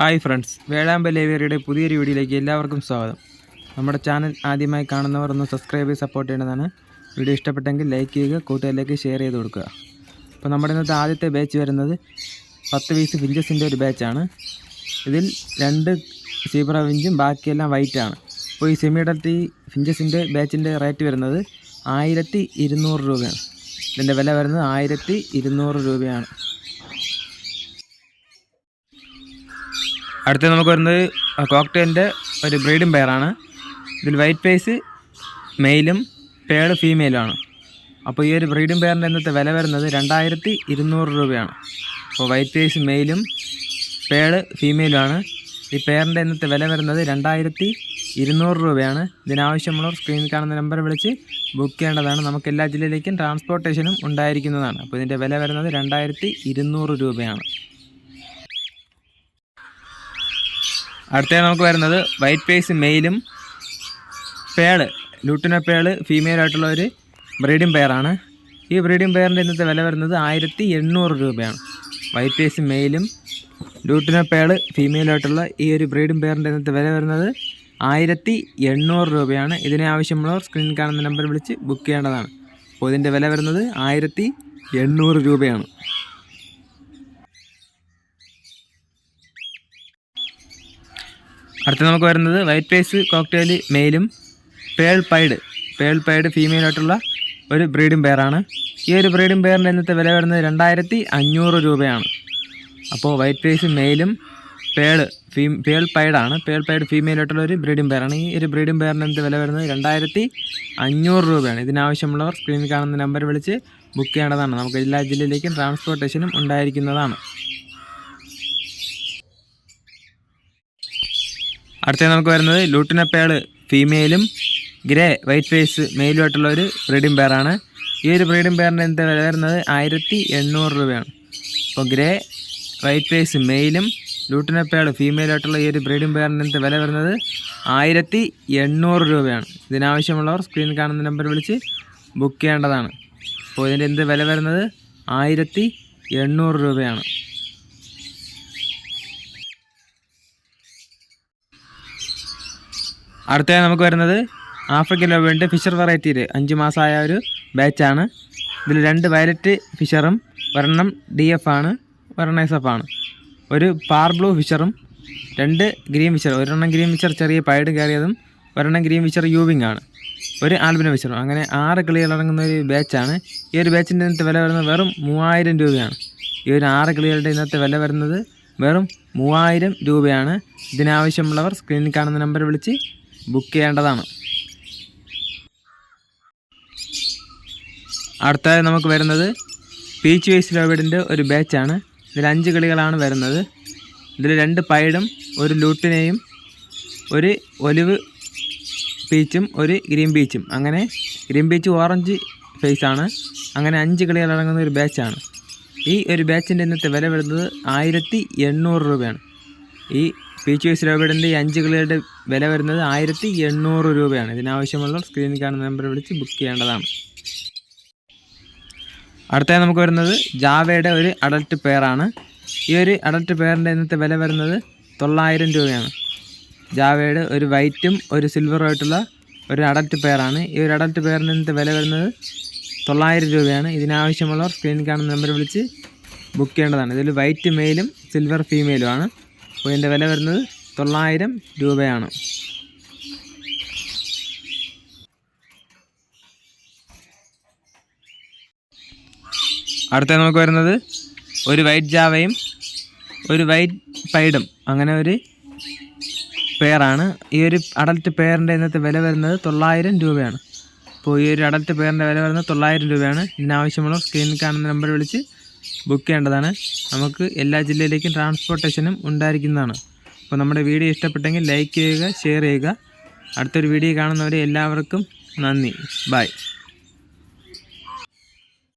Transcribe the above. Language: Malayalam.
Hi friends. വേളാമ്പൽ ലേവിയറിയുടെ പുതിയൊരു വീഡിയോയിലേക്ക് എല്ലാവർക്കും സ്വാഗതം. നമ്മുടെ ചാനൽ ആദ്യമായി കാണുന്നവർ ഒന്ന് സബ്സ്ക്രൈബ് ചെയ്ത് സപ്പോർട്ട് ചെയ്യേണ്ടതാണ്. വീഡിയോ ഇഷ്ടപ്പെട്ടെങ്കിൽ ലൈക്ക് ചെയ്യുക കൂട്ടുകാരിലേക്ക് ഷെയർ ചെയ്ത് കൊടുക്കുക. അപ്പോൾ നമ്മുടെ ഇന്നത്തെ ആദ്യത്തെ ബാച്ച് വരുന്നത് പത്ത് പീസ് ഫിഞ്ചസിന്റെ ഒരു ബാച്ചാണ് ഇതിൽ രണ്ട് സീബ്ര വിഞ്ചും ബാക്കിയെല്ലാം വൈറ്റാണ് അപ്പോൾ ഈ സെമി അഡൽട്ട് ഈ ഫിഞ്ചസിന്റെ ബാച്ചിന്റെ റേറ്റ് വരുന്നത് ആയിരത്തി ഇരുന്നൂറ് രൂപയാണ്. ഇതിന്റെ വില വരുന്നത് ആയിരത്തി ഇരുന്നൂറ് രൂപയാണ്. അടുത്ത നമുക്ക് വരുന്നത് കോക്ടെയിലിന്റെ ഒരു ബ്രീഡും പെയറാണ്. ഇതിൽ വൈറ്റ് പേസ് മെയിലും പേൾ ഫീമെയിലുമാണ്. അപ്പോൾ ഈ ഒരു ബ്രീഡും പെയറിന്റെ ഇന്നത്തെ വില വരുന്നത് രണ്ടായിരത്തി ഇരുന്നൂറ് രൂപയാണ്. അപ്പോൾ വൈറ്റ് പേസ് മെയിലും പേഡ് ഫീമെയിലുമാണ്. ഈ പെയറിന്റെ ഇന്നത്തെ വില വരുന്നത് രണ്ടായിരത്തി ഇരുന്നൂറ് രൂപയാണ്. ഇതിനാവശ്യമുള്ളവർ സ്ക്രീനിൽ കാണുന്ന നമ്പർ വിളിച്ച് ബുക്ക് ചെയ്യേണ്ടതാണ്. നമുക്ക് എല്ലാ ജില്ലയിലേക്കും ട്രാൻസ്പോർട്ടേഷനും ഉണ്ടായിരിക്കുന്നതാണ്. അപ്പോൾ ഇതിന്റെ വില വരുന്നത് രണ്ടായിരത്തി രൂപയാണ്. അടുത്ത നമുക്ക് വരുന്നത് വൈറ്റ് പേസ് മെയിലും പേൾ ലൂട്ടിന പേൾ ഫീമെയിലായിട്ടുള്ള ഒരു ബ്രീഡിംഗ് പെയറാണ് ഈ ബ്രീഡിംഗ് പെയറിന്റെ ഇന്നത്തെ വില വരുന്നത് ആയിരത്തി എണ്ണൂറ് രൂപയാണ്. വൈറ്റ് പേസ് മെയിലും ലൂട്ടിന പേൾ ഫീമെയിലായിട്ടുള്ള ഈ ഒരു ബ്രീഡിംഗ് പെയറിന്റെ ഇന്നത്തെ വില വരുന്നത് ആയിരത്തി എണ്ണൂറ് രൂപയാണ്. ഇതിനെ ആവശ്യമുള്ളവർ സ്ക്രീൻ കാണുന്ന നമ്പർ വിളിച്ച് ബുക്ക് ചെയ്യേണ്ടതാണ്. അപ്പോൾ ഇതിന്റെ വില വരുന്നത് ആയിരത്തി എണ്ണൂറ് രൂപയാണ്. അടുത്ത നമുക്ക് വരുന്നത് വൈറ്റ് പേസ് കോക്ടെയിൽ മെയിലും പേൾ പൈഡ്. പേൾ പൈഡ് ഫീമെയിലായിട്ടുള്ള ഒരു ബ്രീഡും പെയറാണ് ഈ ഒരു ബ്രീഡും പെയറിന്റെ ഇന്നത്തെ വില വരുന്നത് രണ്ടായിരത്തി അഞ്ഞൂറ് രൂപയാണ്. അപ്പോൾ വൈറ്റ് പേസ് മെയിലും പേൾ ഫീ പേൾ പൈഡാണ്. പേൾ പൈഡ് ഫീമെയിലായിട്ടുള്ള ഒരു ബ്രീഡിംഗ് പെയറാണ് ഈ ഒരു ബ്രീഡിംഗ് പെയറിന്റെ ഇന്നത്തെ വില വരുന്നത് രണ്ടായിരത്തി അഞ്ഞൂറ് രൂപയാണ്. ഇതിനാവശ്യമുള്ളവർ സ്ക്രീനിൽ കാണുന്ന നമ്പർ വിളിച്ച് ബുക്ക് ചെയ്യേണ്ടതാണ്. നമുക്ക് എല്ലാ ജില്ലയിലേക്കും ട്രാൻസ്പോർട്ടേഷനും ഉണ്ടായിരിക്കുന്നതാണ്. അടുത്ത നമുക്ക് വരുന്നത് ലൂട്ടിന പേൾ ഫീമെയിലും ഗ്രേ വൈറ്റ് ഫേസ് മെയിലുമായിട്ടുള്ള ഒരു ബ്രീഡിംഗ് പെയറാണ് ഈ ഒരു ബ്രീഡിംഗ് പെയറിന്റെ എന്താ വില വരുന്നത്? ആയിരത്തി എണ്ണൂറ് രൂപയാണ്. അപ്പോൾ ഗ്രേ വൈറ്റ് ഫേസ് മെയിലും ലൂട്ടിന പേൾ ഫീമെയിലായിട്ടുള്ള ഈ ഒരു ബ്രീഡിംഗ് പെയറിന്റെ എന്താ വില വരുന്നത്? ആയിരത്തി എണ്ണൂറ് രൂപയാണ്. ഇതിനാവശ്യമുള്ളവർ സ്ക്രീൻ കാണുന്ന നമ്പർ വിളിച്ച് ബുക്ക് ചെയ്യേണ്ടതാണ്. അപ്പോൾ ഇതിന്റെ എന്ത് വില വരുന്നത്? ആയിരത്തി എണ്ണൂറ് രൂപയാണ്. അടുത്തതായി നമുക്ക് വരുന്നത് ആഫ്രിക്കൻ ലോബിന്റെ ഫിഷർ വെറൈറ്റിയിൽ അഞ്ച് മാസമായ ഒരു ബാച്ചാണ്. ഇതിൽ രണ്ട് വയലറ്റ് ഫിഷറും ഒരെണ്ണം ഡി എഫ് ആണ് ഒരെണ്ണം എസ് എഫ് ആണ്. ഒരു പാർ ബ്ലൂ ഫിഷറും രണ്ട് ഗ്രീൻ ഫിഷർ ഒരെണ്ണം ഗ്രീൻ ഫിഷർ ചെറിയ പൈഡ് കയറിയതും ഒരെണ്ണം ഗ്രീൻ ഫിഷർ യൂവിങ് ആണ്. ഒരു ആൽബിനോ ഫിഷറും. അങ്ങനെ ആറ് കിളികൾ അടങ്ങുന്ന ഒരു ബാച്ചാണ്. ഈ ഒരു ബാച്ചിന്റെ ഇന്നത്തെ വില വരുന്നത് വെറും മൂവായിരം രൂപയാണ്. ഈ ഒരു ആറ് കിളികളുടെ ഇന്നത്തെ വില വരുന്നത് വെറും മൂവായിരം രൂപയാണ്. ഇതിനാവശ്യമുള്ളവർ സ്ക്രീനിൽ കാണുന്ന നമ്പർ വിളിച്ച് ബുക്ക് ചെയ്യേണ്ടതാണ്. അടുത്തതായി നമുക്ക് വരുന്നത് പീച്ച് വൈസ് ലോബിഡിന്റെ ഒരു ബാച്ചാണ് ഇതിൽ അഞ്ച് കളികളാണ് വരുന്നത്. ഇതിൽ രണ്ട് പൈഡും ഒരു ലൂട്ടിനെയും ഒരു ഒലിവ് പീച്ചും ഒരു ഗ്രീൻ പീച്ചും. അങ്ങനെ ഗ്രീൻ പീച്ച് ഓറഞ്ച് ഫേസാണ് അങ്ങനെ അഞ്ച് കളികൾ അടങ്ങുന്ന ഒരു ബാച്ചാണ് ഈ ഒരു ബാച്ചിന്റെ ഇന്നത്തെ വില വരുന്നത് ആയിരത്തി എണ്ണൂറ് രൂപയാണ്. ഈ പീച്ച് വൈസ് ലോബിഡിന്റെ ഈ അഞ്ച് കിളികളുടെ വില വരുന്നത് ആയിരത്തി എണ്ണൂറ് രൂപയാണ്. ഇതിനാവശ്യമുള്ള സ്ക്രീനിൽ കാണുന്ന നമ്പർ വിളിച്ച് ബുക്ക് ചെയ്യേണ്ടതാണ്. അടുത്തത് നമുക്ക് വരുന്നത് ജാവയുടെ ഒരു അഡൽട്ട് പെയറാണ് ഈ ഒരു അഡൽട്ട് പെയറിന്റെ ഇന്നത്തെ വില വരുന്നത് തൊള്ളായിരം രൂപയാണ്. ജാവയുടെ ഒരു വൈറ്റും ഒരു സിൽവറും ആയിട്ടുള്ള ഒരു അഡൽട്ട് പെയറാണ് ഈ ഒരു അഡൽട്ട് പെയറിന്റെ ഇന്നത്തെ വില വരുന്നത് തൊള്ളായിരം രൂപയാണ്. ഇതിനാവശ്യമുള്ളവർ സ്ക്രീനിൽ കാണുന്ന നമ്പർ വിളിച്ച് ബുക്ക് ചെയ്യേണ്ടതാണ്. ഇതിൽ വൈറ്റ് മെയിലും സിൽവർ ഫീമെയിലുമാണ് അപ്പോൾ ഇതിന്റെ വില വരുന്നത് തൊള്ളായിരം രൂപയാണ്. അടുത്ത നമുക്ക് വരുന്നത് ഒരു വൈറ്റ് ജാവയും ഒരു വൈറ്റ് പൈഡും. അങ്ങനെ ഒരു പെയറാണ് ഈ ഒരു അഡൽട്ട് പെയറിന്റെ ഇന്നത്തെ വില വരുന്നത് തൊള്ളായിരം രൂപയാണ്. അപ്പോൾ ഈ ഒരു അഡൽട്ട് പെയറിന്റെ വില വരുന്നത് തൊള്ളായിരം രൂപയാണ്. ഇതിനാവശ്യമുള്ള സ്ക്രീനിൽ കാണുന്ന നമ്പർ വിളിച്ച് ബുക്ക് ചെയ്യേണ്ടതാണ്. നമുക്ക് എല്ലാ ജില്ലയിലേക്കും ട്രാൻസ്പോർട്ടേഷനും ഉണ്ടായിരിക്കുന്നതാണ്. അപ്പോൾ നമ്മുടെ വീഡിയോ ഇഷ്ടപ്പെട്ടെങ്കിൽ ലൈക്ക് ചെയ്യുക ഷെയർ ചെയ്യുക. അടുത്തൊരു വീഡിയോ കാണുന്നവരെ എല്ലാവർക്കും നന്ദി. ബൈ